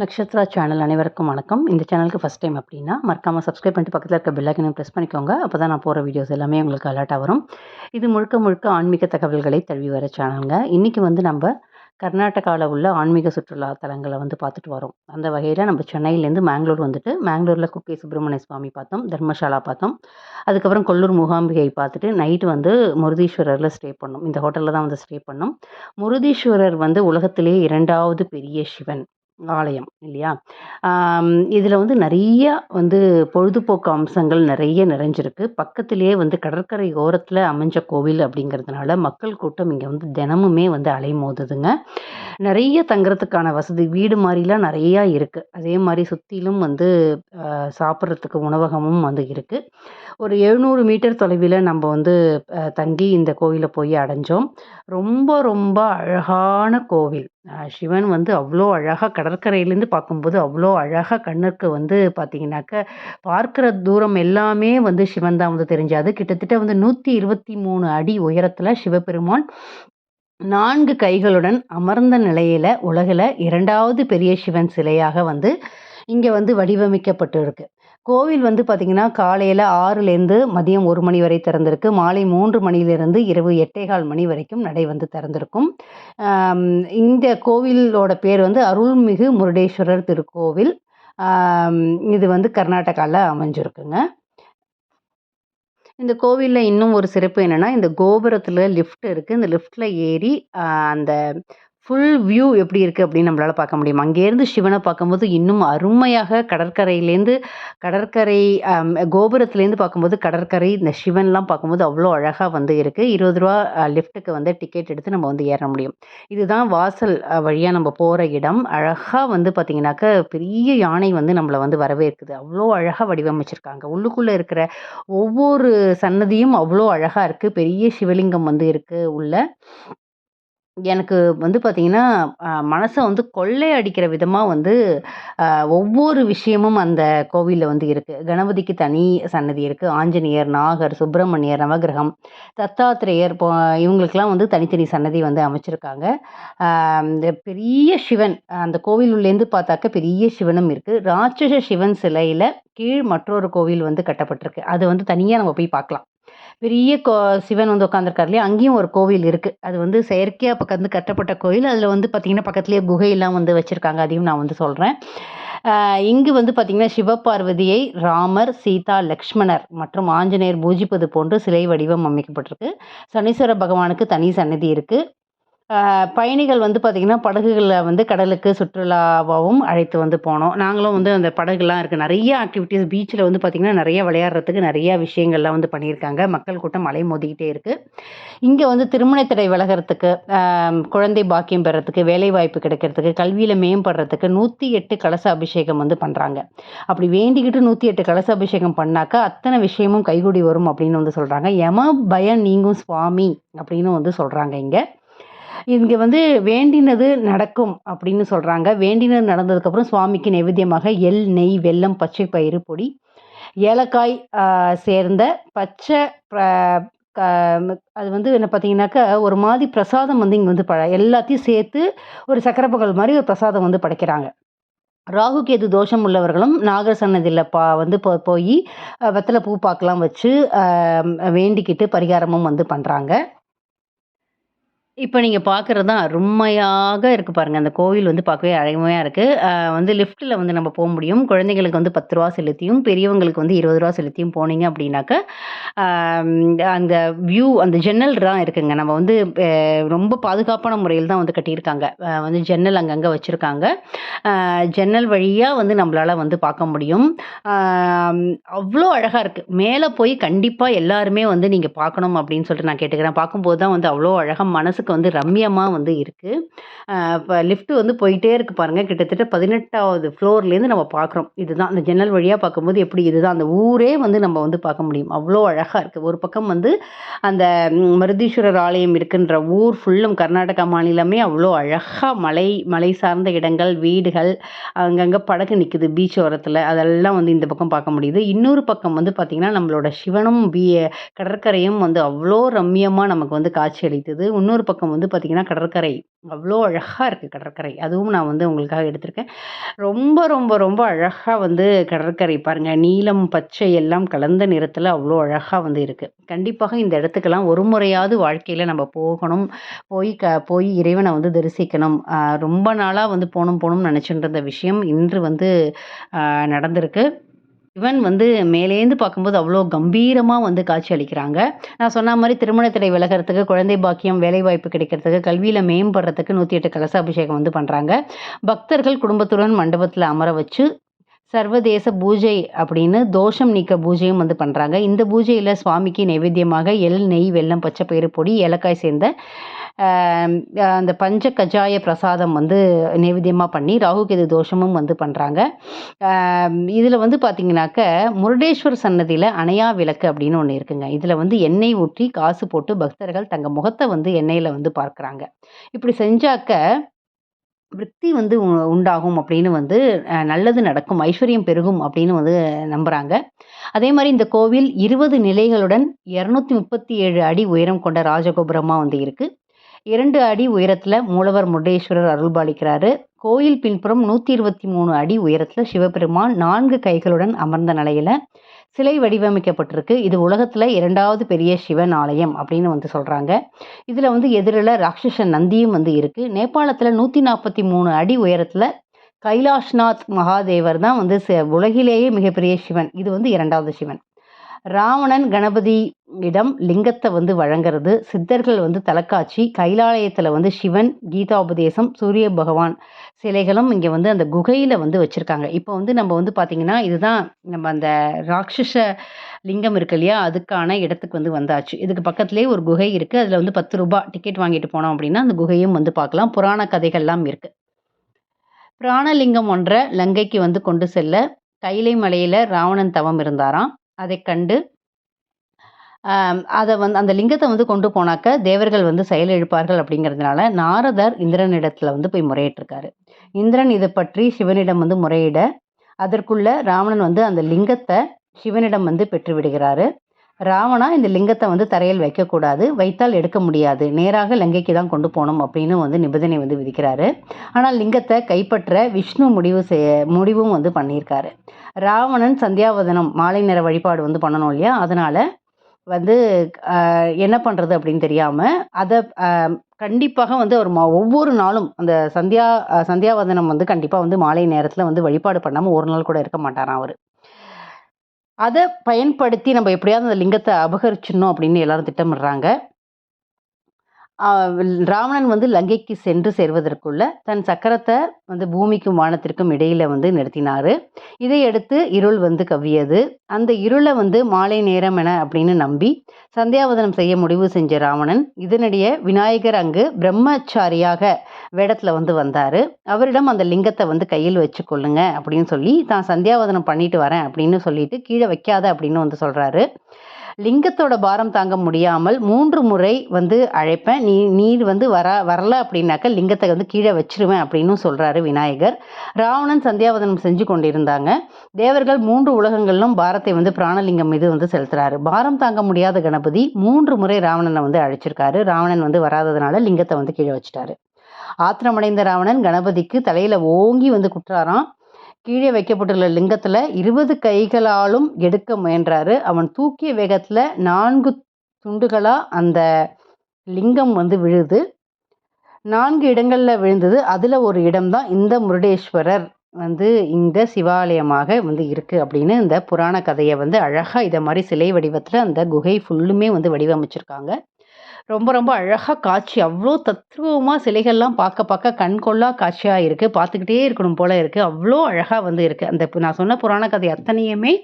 Nakshatra channel அனைவருக்கும் வணக்கம். இந்த சேனலுக்கு ஃபஸ்ட் டைம் அப்படின்னா மறக்காமல் சப்ஸ்கிரைப் பண்ணிட்டு பக்கத்தில் இருக்க பெல்லைக்கனையும் ப்ரெஸ் பண்ணிக்கோங்க. அப்போ தான் நான் போகிற வீடியோஸ் எல்லாமே உங்களுக்கு அலர்ட்டாக வரும். இது முழுக்க முழுக்க ஆன்மீக தகவல்களை தழுவி வர சேனலுங்க இன்றைக்கி வந்து நம்ம கர்நாடகாவில் உள்ள ஆன்மீக சுற்றுலா தலங்களை வந்து பார்த்துட்டு வரோம். அந்த வகையில் நம்ம சென்னையிலேருந்து மேங்களூர் வந்துட்டு மேங்களூரில் குக்கே சுப்பிரமணிய சுவாமி பார்த்தோம் தர்மசாலா பார்த்தோம். அதுக்கப்புறம் கொல்லூர் மூகாம்பிகை பார்த்துட்டு நைட்டு வந்து முருதீஸ்வரரில் ஸ்டே பண்ணோம். இந்த ஹோட்டலில் தான் வந்து ஸ்டே பண்ணோம். முருதீஸ்வரர் வந்து உலகத்திலேயே இரண்டாவது பெரிய சிவன். ஆலயம் இல்லையா? இதில் வந்து நிறைய வந்து பொழுதுபோக்கு அம்சங்கள் நிறைய நிறைஞ்சிருக்கு. பக்கத்திலேயே வந்து கடற்கரை ஓரத்தில் அமைஞ்ச கோவில் அப்படிங்கிறதுனால மக்கள் கூட்டம் இங்கே வந்து தினமுமே வந்து அலைமோதுதுங்க. நிறைய தங்குறதுக்கான வசதி வீடு மாதிரிலாம் நிறையா இருக்குது அதே மாதிரி சுற்றிலும் வந்து சாப்பிட்றதுக்கு உணவகமும் வந்து இருக்குது ஒரு எழுநூறு மீட்டர் தொலைவில் நம்ம வந்து தங்கி இந்த கோவிலை போய் அடைஞ்சோம். ரொம்ப ரொம்ப அழகான கோவில். சிவன் வந்து அவ்வளோ அழகாக கடற்கரையிலேருந்து பார்க்கும்போது அவ்வளோ அழகாக கண்ணுக்கு வந்து பார்த்தீங்கன்னாக்க பார்க்குற தூரம் எல்லாமே வந்து சிவன் தான் வந்து தெரிஞ்சாது கிட்டத்தட்ட வந்து நூற்றி இருபத்தி மூணு அடி உயரத்தில் சிவபெருமான் நான்கு கைகளுடன் அமர்ந்த நிலையில் உலகில் இரண்டாவது பெரிய சிவன் சிலையாக வந்து இங்கே வந்து வடிவமைக்கப்பட்டு இருக்குது கோவில் வந்து பார்த்திங்கன்னா காலையில் ஆறுலேருந்து மதியம் ஒரு மணி வரை திறந்திருக்கு. மாலை மூன்று மணியிலிருந்து இரவு எட்டேகால் மணி வரைக்கும் நடை வந்து திறந்திருக்கும். இந்த கோவிலோட பேர் வந்து அருள்மிகு முருடேஸ்வரர் திருக்கோவில். இது வந்து கர்நாடகாவில் அமைஞ்சிருக்குங்க. இந்த கோவிலில் இன்னும் ஒரு சிறப்பு என்னென்னா இந்த கோபுரத்தில் லிஃப்ட் இருக்குது இந்த லிஃப்ட்டில் ஏறி அந்த ஃபுல் வியூ எப்படி இருக்குது அப்படின்னு நம்மளால் பார்க்க முடியும்? அங்கேருந்து சிவனை பார்க்கும்போது இன்னும் அருமையாக கடற்கரையிலேருந்து கடற்கரை கோபுரத்துலேருந்து பார்க்கும்போது கடற்கரை இந்த சிவன்லாம் பார்க்கும்போது அவ்வளோ அழகாக வந்து இருக்குது இருபது ரூபா லிஃப்ட்டுக்கு வந்து டிக்கெட் எடுத்து நம்ம வந்து ஏற முடியும். இதுதான் வாசல் வழியாக நம்ம போகிற இடம். அழகாக வந்து பார்த்திங்கனாக்க பெரிய யானை வந்து நம்மளை வந்து வரவேற்குது. அவ்வளோ அழகாக வடிவமைச்சிருக்காங்க. உள்ளுக்குள்ளே இருக்கிற ஒவ்வொரு சன்னதியும் அவ்வளோ அழகாக இருக்குது பெரிய சிவலிங்கம் வந்து இருக்குது உள்ள. எனக்கு வந்து பார்த்திங்கன்னா மனசை வந்து கொள்ளை அடிக்கிற விதமாக வந்து ஒவ்வொரு விஷயமும் அந்த கோவிலில் வந்து இருக்குது கணபதிக்கு தனி சன்னதி இருக்குது ஆஞ்சநேயர், நாகர், சுப்பிரமணியர், நவகிரகம், தத்தாத்திரேயர் போ இவங்களுக்கெல்லாம் வந்து தனித்தனி சன்னதி வந்து அமைச்சிருக்காங்க. இந்த பெரிய சிவன் அந்த கோவில் உள்ளேருந்து பார்த்தாக்க பெரிய சிவனும் இருக்குது ராட்சச சிவன் சிலையில் கீழ் மற்றொரு கோவில் வந்து கட்டப்பட்டிருக்கு. அது வந்து தனியாக நம்ம போய் பார்க்கலாம். பெரிய கோ சிவன் வந்து உட்காந்துருக்காரு இல்லையா? அங்கேயும் ஒரு கோவில் இருக்குது அது வந்து செயற்கையாக பக்கம் வந்து கட்டப்பட்ட கோவில். அதில் வந்து பார்த்திங்கன்னா பக்கத்துலேயே குகையெல்லாம் வந்து வச்சுருக்காங்க. அதையும் நான் வந்து சொல்கிறேன் இங்கு வந்து பார்த்திங்கன்னா சிவபார்வதியை ராமர் சீதா லக்ஷ்மணர் மற்றும் ஆஞ்சநேயர் பூஜிப்பது போன்று சிலை வடிவம் அமைக்கப்பட்டிருக்கு. சனீஸ்வர பகவானுக்கு தனி சன்னதி இருக்குது பயணிகள் வந்து பார்த்திங்கன்னா படகுகளில் வந்து கடலுக்கு சுற்றுலாவாகவும் அழைத்து வந்து போனோம். நாங்களும் வந்து அந்த படகுலாம் இருக்குது நிறைய ஆக்டிவிட்டீஸ் பீச்சில் வந்து பார்த்திங்கன்னா நிறைய விளையாடுறதுக்கு நிறையா விஷயங்கள்லாம் வந்து பண்ணியிருக்காங்க. மக்கள் கூட்டம் மலை மோதிக்கிட்டே இருக்குது இங்கே வந்து திருமண விலகிறதுக்கு குழந்தை பாக்கியம் பெறத்துக்கு வேலைவாய்ப்பு கிடைக்கிறதுக்கு கல்வியில் மேம்படுறதுக்கு நூற்றி எட்டு கலச அபிஷேகம் வந்து பண்ணுறாங்க அப்படி வேண்டிக்கிட்டு நூற்றி எட்டு கலச அபிஷேகம் பண்ணாக்கா அத்தனை விஷயமும் கைகூடி வரும் அப்படின்னு வந்து சொல்கிறாங்க யம பயம் நீங்கும் சுவாமி அப்படின்னு வந்து சொல்கிறாங்க இங்கே. இங்கே வந்து வேண்டினது நடக்கும் அப்படின்னு சொல்கிறாங்க வேண்டினது நடந்ததுக்கப்புறம் சுவாமிக்கு நைவேத்தியமாக எள் நெய் வெல்லம் பச்சை பயிறு பொடி ஏலக்காய் சேர்ந்த பச்சை அது வந்து என்ன பார்த்தீங்கன்னாக்கா ஒரு மாதிரி பிரசாதம் வந்து இங்கே வந்து ப எல்லாத்தையும் சேர்த்து ஒரு சக்கரை பொங்கல் மாதிரி ஒரு பிரசாதம் வந்து படைக்கிறாங்க. ராகு கேது தோஷம் உள்ளவர்களும் நாகர் சன்னதியில் பா வந்து போ போய் வெத்தலை பூ பார்க்கலாம் வச்சு வேண்டிக்கிட்டு பரிகாரமும் வந்து பண்ணுறாங்க இப்போ நீங்கள் பார்க்குறது தான் அருமையாக இருக்குது பாருங்கள் அந்த கோவில் வந்து பார்க்கவே அருமையாக இருக்குது வந்து லிஃப்ட்டில் வந்து நம்ம போக முடியும். குழந்தைங்களுக்கு வந்து பத்து ரூபா செலுத்தியும் பெரியவங்களுக்கு வந்து இருபது ரூபா செலுத்தியும் போனீங்க அப்படின்னாக்க அந்த வியூ அந்த ஜன்னல் தான் இருக்குங்க. நம்ம வந்து ரொம்ப பாதுகாப்பான முறையில் தான் வந்து கட்டியிருக்காங்க. வந்து ஜன்னல் அங்கங்கே வச்சுருக்காங்க. ஜன்னல் வழியாக வந்து நம்மளால் வந்து பார்க்க முடியும். அவ்வளோ அழகாக இருக்குது மேலே போய் கண்டிப்பாக எல்லாருமே வந்து நீங்கள் பார்க்கணும் அப்படின்னு சொல்லிட்டு நான் கேட்டுக்கிறேன். பார்க்கும்போது தான் வந்து அவ்வளோ அழகாக மனசுக்கு வந்து ரம்மியமாக வந்து இருக்குது இப்போ லிஃப்ட் வந்து போயிட்டே இருக்குது பாருங்கள் கிட்டத்தட்ட பதினெட்டாவது ஃப்ளோர்லேருந்து நம்ம பார்க்குறோம் இதுதான் அந்த ஜன்னல் வழியாக பார்க்கும்போது எப்படி இதுதான் அந்த ஊரே வந்து நம்ம வந்து பார்க்க முடியும். அவ்வளோ அழகாக இருக்குது ஒரு பக்கம் வந்து அந்த மருதீஸ்வரர் ஆலயம் இருக்குன்ற ஊர் ஃபுல்லும் கர்நாடகா மாநிலமே அவ்வளோ அழகாக மலை மலை சார்ந்த இடங்கள் வீடுகள் அங்கங்கே படகு நிற்குது பீச் ஓரத்தில். அதெல்லாம் வந்து இந்த பக்கம் பார்க்க முடியுது. இன்னொரு பக்கம் வந்து பார்த்திங்கன்னா நம்மளோட சிவனும் பீ கடற்கரையும் வந்து அவ்வளோ ரம்மியமாக நமக்கு வந்து காட்சி அளித்தது. இன்னொரு பக்கம் வந்து பார்த்திங்கன்னா கடற்கரை. அவ்வளோ அழகாக இருக்குது கடற்கரை. அதுவும் நான் வந்து உங்களுக்காக எடுத்திருக்கேன். ரொம்ப ரொம்ப ரொம்ப அழகாக வந்து கடற்கரை பாருங்கள் நீலம் பச்சை எல்லாம் கலந்த நிறத்தில் அவ்வளோ அழகாக வந்து இருக்குது கண்டிப்பாக இந்த இடத்துக்கெல்லாம் ஒரு முறையாவது வாழ்க்கையில் நம்ம போகணும். போய் க போய் இறைவனை வந்து தரிசிக்கணும். ரொம்ப நாளாக வந்து போகணும் போகணும்னு நினச்சிட்டு இருந்த விஷயம் இன்று வந்து நடந்திருக்கு. இவன் வந்து மேலேந்து பார்க்கும்போது அவ்வளோ கம்பீரமாக வந்து காட்சி அளிக்கிறாங்க. நான் சொன்ன மாதிரி திருமணத்திடை விலகிறதுக்கு குழந்தை பாக்கியம் வேலைவாய்ப்பு கிடைக்கிறதுக்கு கல்வியில் மேம்படுறதுக்கு நூற்றி எட்டு கலசாபிஷேகம் வந்து பண்ணுறாங்க பக்தர்கள் குடும்பத்துடன் மண்டபத்தில் அமர வச்சு சர்வதேச பூஜை அப்படின்னு தோஷம் நீக்க பூஜையும் வந்து பண்ணுறாங்க இந்த பூஜையில் சுவாமிக்கு நைவேத்தியமாக எள் நெய் வெல்லம் பச்சை பயிறு பொடி ஏலக்காய் சேர்ந்த அந்த பஞ்ச கஜாய பிரசாதம் வந்து நைவேத்தியமாக பண்ணி ராகுகேது தோஷமும் வந்து பண்ணுறாங்க இதில் வந்து பார்த்திங்கனாக்க முருடேஸ்வர் சன்னதியில் அணையா விளக்கு அப்படின்னு ஒன்று இருக்குங்க. இதில் வந்து எண்ணெய் ஊற்றி காசு போட்டு பக்தர்கள் தங்கள் முகத்தை வந்து எண்ணெயில் வந்து பார்க்குறாங்க. இப்படி செஞ்சாக்க விருத்தி வந்து உண்டாகும் அப்படின்னு வந்து நல்லது நடக்கும் ஐஸ்வர்யம் பெருகும் அப்படின்னு வந்து நம்புகிறாங்க அதே மாதிரி இந்த கோவில் இருபது நிலைகளுடன் இரநூத்தி முப்பத்தி ஏழு அடி உயரம் கொண்ட ராஜகோபுரமாக வந்து இருக்குது இரண்டு அடி உயரத்தில் மூலவர் முருடேஸ்வரர் அருள்பாலிக்கிறாரு. கோயில் பின்புறம் நூற்றி இருபத்தி மூணு அடி உயரத்தில் சிவபெருமான் நான்கு கைகளுடன் அமர்ந்த நிலையில் சிலை வடிவமைக்கப்பட்டிருக்கு. இது உலகத்தில் இரண்டாவது பெரிய சிவன் ஆலயம் அப்படின்னு வந்து சொல்கிறாங்க இதில் வந்து எதிரில் ராட்சச நந்தியும் வந்து இருக்குது நேபாளத்தில் நூற்றி நாற்பத்தி மூணு அடி உயரத்தில் கைலாஷ்நாத் மகாதேவர் தான் வந்து உலகிலேயே மிகப்பெரிய சிவன். இது வந்து இரண்டாவது சிவன். ராவணன் கணபதி இடம் லிங்கத்தை வந்து வழங்குறது சித்தர்கள் வந்து தலைக்காட்சி கைலாலயத்தில் வந்து சிவன் கீதாபதேசம் சூரிய பகவான் சிலைகளும் இங்கே வந்து அந்த குகையில் வந்து வச்சுருக்காங்க. இப்போ வந்து நம்ம வந்து பார்த்திங்கன்னா இதுதான் நம்ம அந்த ராட்சச லிங்கம் இருக்கு இல்லையா அதுக்கான இடத்துக்கு வந்து வந்தாச்சு. இதுக்கு பக்கத்துலேயே ஒரு குகை இருக்குது அதில் வந்து பத்து ரூபா டிக்கெட் வாங்கிட்டு போனோம் அப்படின்னா அந்த குகையும் வந்து பார்க்கலாம் புராண கதைகள்லாம் இருக்குது பிராணலிங்கம் ஒன்றை லங்கைக்கு வந்து கொண்டு செல்ல கைலை மலையில் ராவணன் தவம் இருந்தாராம். அதை கண்டு அதை வந்து அந்த லிங்கத்தை வந்து கொண்டு போனாக்க தேவர்கள் வந்து செயலிழப்பார்கள் அப்படிங்கிறதுனால நாரதர் இந்திரனிடத்தில் வந்து போய் முறையிட்டிருக்காரு. இந்திரன் இதை பற்றி சிவனிடம் வந்து முறையிட அதற்குள்ள ராவணன் வந்து அந்த லிங்கத்தை சிவனிடம் வந்து பெற்று விடுகிறாரு. ராவணா இந்த லிங்கத்தை வந்து தரையில் வைக்கக்கூடாது வைத்தால் எடுக்க முடியாது நேராக லங்கைக்கு தான் கொண்டு போகணும் அப்படின்னு வந்து நிபந்தனை வந்து விதிக்கிறாரு. ஆனால் லிங்கத்தை கைப்பற்ற விஷ்ணு முடிவு செய்ய முடிவும் வந்து பண்ணியிருக்காரு. ராவணன் சந்தியாவதனம் மாலை நேர வழிபாடு வந்து பண்ணணும் இல்லையா? அதனால் வந்து என்ன பண்ணுறது அப்படின்னு தெரியாமல் அதை கண்டிப்பாக வந்து அவர் ஒவ்வொரு நாளும் அந்த சந்தியா சந்தியாவதனம் வந்து கண்டிப்பாக வந்து மாலை நேரத்தில் வந்து வழிபாடு பண்ணாமல் ஒரு நாள் கூட இருக்க மாட்டாராம் அவர். அதை பயன்படுத்தி நம்ம எப்படியாவது அந்த லிங்கத்தை அபகரிச்சிடணும் அப்படின்னு எல்லாரும் திட்டமிடுறாங்க. ராவணன் வந்து லங்கைக்கு சென்று சேர்வதற்குள்ள தன் சக்கரத்தை வந்து பூமிக்கும் வானத்திற்கும் இடையில வந்து நிறுத்தினார். இதையடுத்து இருள் வந்து கவ்வியது. அந்த இருளை வந்து மாலை நேரம் என அப்படின்னு நம்பி சந்தியாவதனம் செய்ய முடிவு செஞ்ச ராவணன் இதனிடையே விநாயகர் அங்கு பிரம்மச்சாரியாக வேடத்தில் வந்து வந்தார். அவரிடம் அந்த லிங்கத்தை வந்து கையில் வச்சு கொள்ளுங்க அப்படின்னு சொல்லி தான் சந்தியாவதனம் பண்ணிட்டு வரேன் அப்படின்னு சொல்லிட்டு கீழே வைக்காத அப்படின்னு வந்து சொல்கிறாரு லிங்கத்தோட பாரம் தாங்க முடியாமல் மூன்று முறை வந்து அழைப்பேன். நீ நீர் வந்து வர வரல அப்படின்னாக்க லிங்கத்தை வந்து கீழே வச்சிருவேன் அப்படின்னு சொல்கிறாரு விநாயகர். ராவணன் சந்தியாவதனம் செஞ்சு கொண்டிருந்தாங்க. தேவர்கள் மூன்று உலகங்களிலும் பாரத்தை வந்து பிராணலிங்கம் மீது வந்து செலுத்துறாரு. பாரம் தாங்க முடியாத கணபதி மூன்று முறை ராவணனை வந்து அழைச்சிருக்காரு. ராவணன் வந்து வராததுனால லிங்கத்தை வந்து கீழே வச்சுட்டாரு. ஆத்திரமடைந்த ராவணன் கணபதிக்கு தலையில் ஓங்கி வந்து குற்றாராம். கீழே வைக்கப்பட்டுள்ள லிங்கத்தில் இருபது கைகளாலும் எடுக்க முயன்றாரு. அவன் தூக்கிய வேகத்தில் நான்கு துண்டுகளாக அந்த லிங்கம் வந்து விழுது. நான்கு இடங்களில் விழுந்தது. அதில் ஒரு இடம்தான் இந்த முருடேஸ்வரர் வந்து இந்த சிவாலயமாக வந்து இருக்குது அப்படின்னு இந்த புராண கதையை வந்து அழகாக இதை மாதிரி சிலை வடிவத்தில் அந்த குகை ஃபுல்லுமே வந்து வடிவமைச்சிருக்காங்க. ரொம்ப ரொம்ப அழகாக காட்சி. அவ்வளோ தத்ரூபமாக சிலைகள்லாம் பார்க்க பார்க்க கண்கொள்ளா காட்சியாக இருக்குது பார்த்துக்கிட்டே இருக்கணும் போல் இருக்குது அவ்வளோ அழகாக வந்து இருக்குது அந்த நான் சொன்ன புராண கதை அத்தனையுமே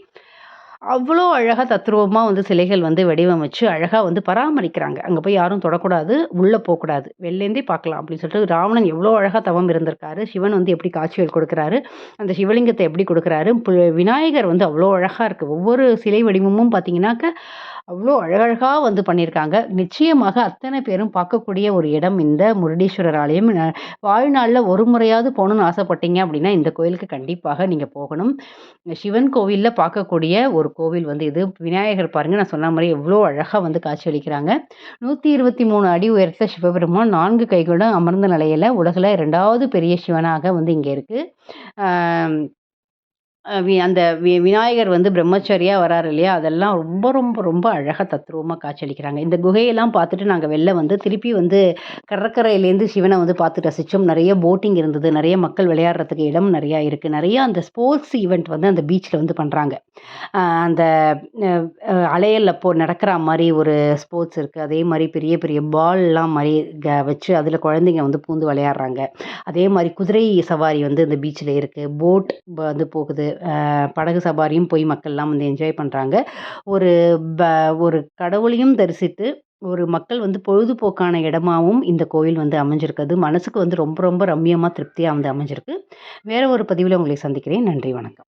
அவ்வளோ அழகாக தத்ரூபமாக வந்து சிலைகள் வந்து வடிவமைச்சு அழகாக வந்து பராமரிக்கிறாங்க. அங்கே போய் யாரும் தொடக்கூடாது உள்ளே போகக்கூடாது வெளிலேருந்தே பார்க்கலாம் அப்படின்னு சொல்லிட்டு ராவணன் எவ்வளோ அழகாக தவம் இருந்திருக்காரு. சிவன் வந்து எப்படி காட்சிகள் கொடுக்குறாரு அந்த சிவலிங்கத்தை எப்படி கொடுக்குறாரு. விநாயகர் வந்து அவ்வளோ அழகாக இருக்குது ஒவ்வொரு சிலை வடிவமும் பார்த்தீங்கன்னாக்க அவ்வளோ அழகழகாக வந்து பண்ணியிருக்காங்க. நிச்சயமாக அத்தனை பேரும் பார்க்கக்கூடிய ஒரு இடம் இந்த முருடீஸ்வரர் ஆலயம். வாழ்நாளில் ஒரு முறையாவது போகணும்னு ஆசைப்பட்டீங்க அப்படின்னா, இந்த கோயிலுக்கு கண்டிப்பாக நீங்கள் போகணும். சிவன் கோவிலில் பார்க்கக்கூடிய ஒரு கோவில் வந்து இது. விநாயகர் பாருங்க நான் சொன்ன மாதிரி எவ்வளோ அழகாக வந்து காட்சியளிக்கிறாங்க. 123 அடி உயரத்தில் சிவபெருமான் நான்கு கைகளுடன் அமர்ந்த நிலையில் உலகில் ரெண்டாவது பெரிய சிவனாக வந்து இங்கே இருக்குது வி அந்த வி விநாயகர் வந்து பிரம்மச்சாரியாக வராரு இல்லையா? அதெல்லாம் ரொம்ப ரொம்ப ரொம்ப அழகாக தத்ரூபமாக காட்சியளிக்கிறாங்க. இந்த குகையெல்லாம் பார்த்துட்டு நாங்கள் வெளில வந்து திருப்பி வந்து கடற்கரையிலேருந்து சிவனை வந்து பார்த்து ரசித்தோம் நிறைய போட்டிங் இருந்தது. நிறைய மக்கள் விளையாடுறதுக்கு இடம் நிறையா இருக்குது நிறையா அந்த ஸ்போர்ட்ஸ் ஈவெண்ட் வந்து அந்த பீச்சில் வந்து பண்ணுறாங்க அந்த அலையல் அ அலையல்ல போ நடக்கிற மாதிரி ஒரு ஸ்போர்ட்ஸ் இருக்குது அதே மாதிரி பெரிய பெரிய பால்லாம் மாதிரி க வச்சு அதில் குழந்தைங்க வந்து பூந்து விளையாடுறாங்க. அதே மாதிரி குதிரை சவாரி வந்து இந்த பீச்சில் இருக்குது போட் வந்து போகுது. படகு சவாரியும் போய் மக்கள்லாம் வந்து என்ஜாய் பண்ணுறாங்க ஒரு ப ஒரு கடவுளையும் தரிசித்து, ஒரு மக்கள் வந்து பொழுதுபோக்கான இடமாகவும் இந்த கோவில் வந்து அமைஞ்சிருக்குது மனசுக்கு வந்து ரொம்ப ரொம்ப ரம்மியமாக திருப்தியாக வந்து அமைஞ்சிருக்கு. வேறு ஒரு பதிவில் உங்களை சந்திக்கிறேன். நன்றி, வணக்கம்.